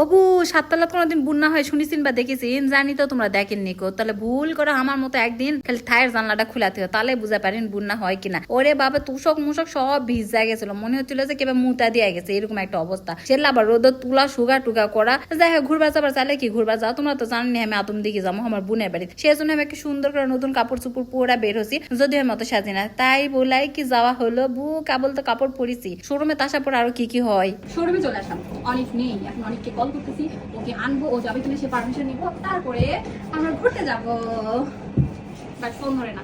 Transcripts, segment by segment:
অবু সাততলা কোনোদিন বুন্না হয় শুনিছেন বা দেখেছেন জানি তো তোমরা দেখেননি কো। তাহলে ভুল করে, আমার মতো একদিন খালি থায়ের জানলাটা খুলাতে হয় তাহলে বুঝা পারেন বুন্না হয় কিনা। ওরে বাবা, তুষক মুষক সব ভিজা গেছিল। মনে হচ্ছিল যে কেবা মুতা দিয়ে গেছে, এরকম একটা অবস্থা। সেটা আবার রোদ তুলা সুগা টুগা করা। যাই হোক ঘুরবার যাবার চাইলে কি ঘুরবার যাও? তোমরা তো জানি আমি আতম দিকে যাব আমার বোনের বাড়িতে। সেই জন্য আমি একটা সুন্দর করে নতুন কাপড় চুপড় পরা বের হচ্ছি যদি আমি মতো সাজি না। তাই বলাই কি যাওয়া হলো? বু, কেবল তো কাপড় পরিছি। শোরুমে তাসা পর আরও কি কি হয়? শোরুমে চলে আসলাম। অনেক নেই, এখন অনেককে কল করতেছি ওকে আনব, ও যাবে কিনা সে পারমিশন নিবো, তারপরে আমরা ঘুরতে যাব। বাট ফোন ধরে না।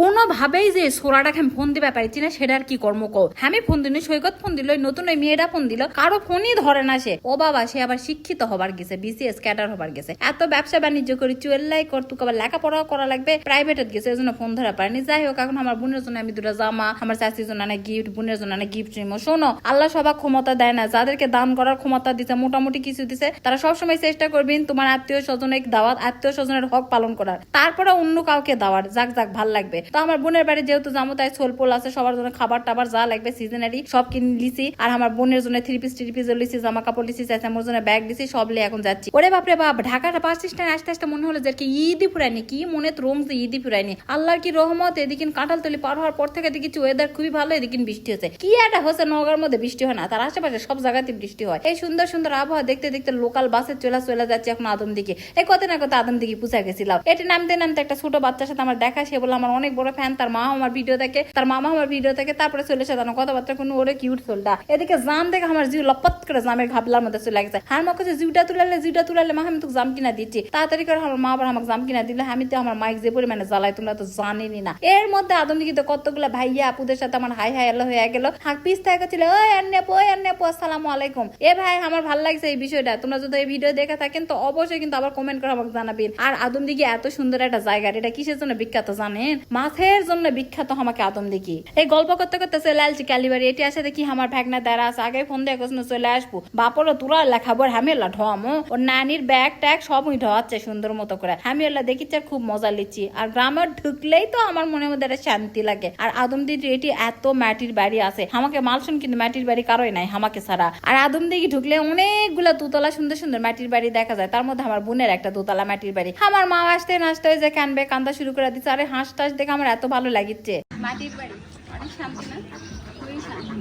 কোনোভাবেই যে সোরাটাকে আমি ফোন দিবে পারছি না, সেটা আর কি কর্ম কো আমি ফোন দিল সৈকত ফোন দিল নতুন ওই মেয়েটা ফোন দিল, কারও ফোনই ধরে না সে। ও বাবা, সে আবার শিক্ষিত হবার গেছে বিসিএস ক্যাডার হবার গেছে। এত ব্যবসা বাণিজ্য করি, চুয়েল্লাই কর, তুকে আবার লেখাপড়াও করা লাগবে প্রাইভেটত গেছে এই জন্য ফোন ধরা পারেনি। যাই হোক, এখন আমার বোনের জন্য আমি দুটো জামা, আমার চাষির জন্য অনেক গিফট বোনের জন্য অনেক গিফট নিবো শোনো, আল্লাহ সবার ক্ষমতা দেয় না, যাদেরকে দান করার ক্ষমতা দিছে, মোটামুটি কিছু দিছে, তারা সবসময় চেষ্টা করবেন তোমার আত্মীয় স্বজনের দাওয়াত আত্মীয় স্বজনের হক পালন করার। তারপরে অন্য কাউকে দাওয়ার, যাক যাক, ভালো লাগবে। তো আমার বোনের বাড়ি যেহেতু যাব, তাই ছোলপোল আছে, সবার জন্য খাবার টাবার যা লাগবে সিজনারি সব কিনে লিছি আর আমার বোনের জন্য থ্রি পিস থ্রি পিস লিছি জামা কাপড় লিছি চাইছে আমার জন্য ব্যাগ লিছি সব লিয়ে এখন যাচ্ছি। ওরে বাপরে বাপ, ঢাকার বাস স্ট্যান্ড আসতে আসতে মনে হলো যে কি ঈদই ফুরায়নি, কি মনে রোম যে ঈদই ফুরায়নি। আল্লাহর কি রহমত এদিকে কাঁঠালতলি পার হওয়ার পর থেকে দেখি ওয়েদার খুবই ভালো এদিকে বৃষ্টি হচ্ছে কি একটা হচ্ছে নগর মধ্যে বৃষ্টি হয় না, তার আশেপাশে সব জায়গাতে বৃষ্টি হয়। এই সুন্দর সুন্দর আবহাওয়া দেখতে দেখতে লোকাল বাসে চলে চলে যাচ্ছে এখন আদম দিকে এই কত না কত আদম দিকে পুষা গেছিলাম। এটি নামতে নামতে একটা ছোট বাচ্চার সাথে আমার দেখা, সে বলে আমার অনেক বড় ফ্যান তার মা আমার ভিডিও দেখে, তার মামা আমার ভিডিও দেখে, তারপরে চলে এসে জানো, কথাবার্তা কোনো ওরে কিউট চলটা এদিকে জাম দেখে আমার জিউ লপত করে জামের ঘাবলার মধ্যে চলে গেছে। হার মা কাছে জিউটা তুলালে জিউটা তুলালে, মা, আমি তোকে জাম কিনা দিচ্ছি। তাড়াতাড়ি করে আমার মা আবার আমাকে জাম কিনা দিলে। আমি তো আমার মাইক যে পরিমাণে জ্বালাই, তোমরা তো জানেনি না। এর মধ্যে আদম দিকে কতগুলো ভাইয়া আপুদের সাথে আমার হাই হাই আল্লাহ হয়ে গেল। হাক পিস থেকে ছিল ওই আন্নে পো, ওই পো, আসসালামু আলাইকুম। এ ভাই, আমার ভালো লাগছে এই বিষয়টা। তোমরা যদি এই ভিডিও দেখে থাকেন, তো অবশ্যই কিন্তু আবার কমেন্ট করে আমাকে জানাবেন। আর আদম দিঘি এত সুন্দর একটা জায়গা, এটা কিসের জন্য বিখ্যাত জানেন? মাছের জন্য বিখ্যাত আমাকে আদম দিঘি এই গল্প করতে করতে চলে আসছি কালীবাড়ি। এটি আসে দেখি আমার ভাগনা দ্বারা আছে। আগে ফোন দিয়ে কোথাও চলে আসব। বাপরও তোরা লেখাবো হামেলা ঢম ওর নানির ব্যাগ ট্যাগ সবই ঢোয়াচ্ছে সুন্দর মতো করে। আমি ওলা দেখিচ্ছে খুব মজা লিচ্ছি আর গ্রামে ঢুকলেই তো আমার মনের মধ্যে একটা শান্তি লাগে। আর আদম দিদি, এটি এত মাটির বাড়ি আছে। আমাকে মালসুন কিন্তু মাটির বাড়ি কারোই নাই আমাকে ছাড়া। আর আদম দিঘি ঢুকলে অনেকগুলা দুতলা সুন্দর সুন্দর মাটির বাড়ি দেখা যায়। তার মধ্যে আমার বোনের একটা দোতলা মাটির বাড়ি। আমার মা আসতে নাচতে যে কানবে, কান্দা শুরু করে দিচ্ছে। আরে হাঁস টাস দেখে আমার এত ভালো লাগিচ্ছে মাটির বাড়ি। অনেক শান্তি না? খুবই শান্তি।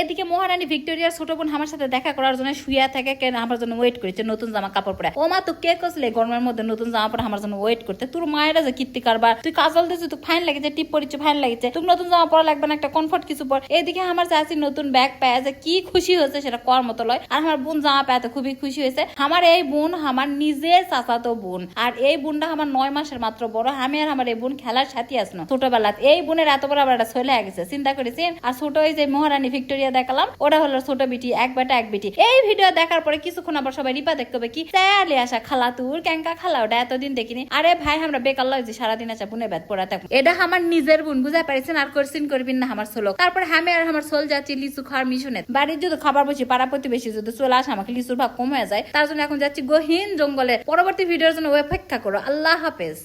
এদিকে মহারানী ভিক্টোরিয়ার ছোট বোন আমার সাথে দেখা করার জন্য শুয়ে থাকে, কেন আমার জন্য ওয়েট করেছে? নতুন জামা কাপড় পরে। ও মা তো কে কসলে গরমের মধ্যে নতুন জামা পরে আমার জন্য ওয়েট করতে? তোর মায়েরা যে কীর্তি কারবার। তুই কাজল দিয়েছিস তুই ফাইন লাগেছে, টিপ পরিচ্ছে ফাইন লাগেছে তুমি নতুন জামা পরা লাগবে না, একটা কমফর্ট কিছু পর। এদিকে আমার চাষি নতুন ব্যাগ পায়, যে কি খুশি হয়েছে সেটা কর মতো লয়। আর আমার বোন জামা পায়, তো খুবই খুশি হয়েছে। আমার এই বোন আমার নিজের চাচাতো বোন। আর এই বোনটা আমার নয় মাসের মাত্র বড়। আমি আর আমার এই বোন খেলার সাথী আসনো ছোটবেলাতে এই বোনের এত বড় আবার একটা ছেলে গেছে, চিন্তা করেছেন আর ছোট ওই যে মহারানী ভিক্টোরিয়া দেখালাম, ওটা হলো ছোট বিটি, এক বেটা, এক বিটি। এই ভিডিও দেখার পরে কিছুক্ষণ আবার সবাই রিপা দেখতে হবে কি চালে আসা খালা তুর ক্যাঙ্কা খালা, ওটা এতদিন দেখিনি। আরে ভাই, আমরা বেকার লাগছে সারাদিন আছে বুনে ব্যাত পড়া থাকুন এটা আমার নিজের বোন, বুঝা পারিছেন আর করছেন করবেন না আমার সোলক। তারপর আমি আর আমার সোল যাচ্ছি লিচু খাওয়ার মিশনে। বাড়ির যদি খাবার বসি, পাড়া প্রতিবেশী যদি চলে আসে, আমাকে লিচুর ভাগ কমে যায়। তার জন্য এখন যাচ্ছি গহীন জঙ্গলে। পরবর্তী ভিডিওর জন্য অপেক্ষা করো। আল্লাহ হাফেজ।